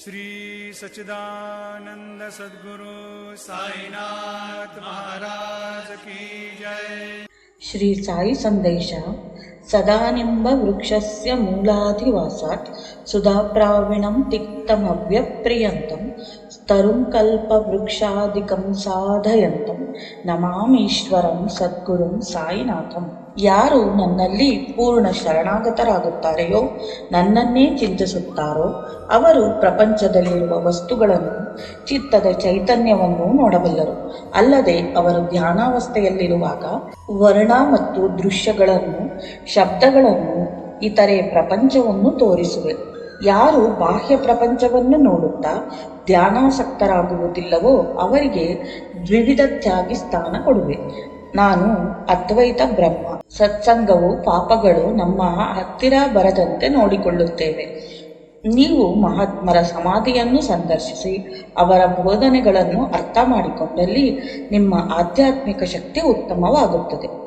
श्रीसच्चिदानन्द सद्गुरु साईनाथ महाराज की श्रीसचिदानन्दसद्गुरो सायिना श्रीसाई सन्देशा सदानिम्बवृक्षस्य मूलाधिवासात् सुधाप्राविणं तिक्तमव्यप्रियन्तं तरुङ्कल्पवृक्षादिकं साधयन्तम् ನಮಾಮೀಶ್ವರಂ ಸದ್ಗುರುಂ ಸಾಯಿನಾಥಂ. ಯಾರು ನನ್ನಲ್ಲಿ ಪೂರ್ಣ ಶರಣಾಗತರಾಗುತ್ತಾರೆಯೋ, ನನ್ನನ್ನೇ ಚಿಂತಿಸುತ್ತಾರೋ, ಅವರು ಪ್ರಪಂಚದಲ್ಲಿರುವ ವಸ್ತುಗಳನ್ನು, ಚಿತ್ತದ ಚೈತನ್ಯವನ್ನು ನೋಡಬಲ್ಲರು. ಅಲ್ಲದೆ ಅವರು ಧ್ಯಾನಾವಸ್ಥೆಯಲ್ಲಿರುವಾಗ ವರ್ಣ ಮತ್ತು ದೃಶ್ಯಗಳನ್ನು, ಶಬ್ದಗಳನ್ನು, ಇತರೆ ಪ್ರಪಂಚವನ್ನು ತೋರಿಸುವೆ. ಯಾರು ಬಾಹ್ಯ ಪ್ರಪಂಚವನ್ನು ನೋಡುತ್ತಾ ಧ್ಯಾನಾಸಕ್ತರಾಗುವುದಿಲ್ಲವೋ ಅವರಿಗೆ ದ್ವಿವಿಧ ತ್ಯಾಗಿ ಸ್ಥಾನ ಕೊಡುವೆ. ನಾನು ಅದ್ವೈತ ಬ್ರಹ್ಮ. ಸತ್ಸಂಗವು ಪಾಪಗಳು ನಮ್ಮ ಹತ್ತಿರ ಬರದಂತೆ ನೋಡಿಕೊಳ್ಳುತ್ತೇವೆ. ನೀವು ಮಹಾತ್ಮರ ಸಮಾಧಿಯನ್ನು ಸಂದರ್ಶಿಸಿ, ಅವರ ಬೋಧನೆಗಳನ್ನು ಅರ್ಥ ಮಾಡಿಕೊಂಡಲ್ಲಿ ನಿಮ್ಮ ಆಧ್ಯಾತ್ಮಿಕ ಶಕ್ತಿ ಉತ್ತಮವಾಗುತ್ತದೆ.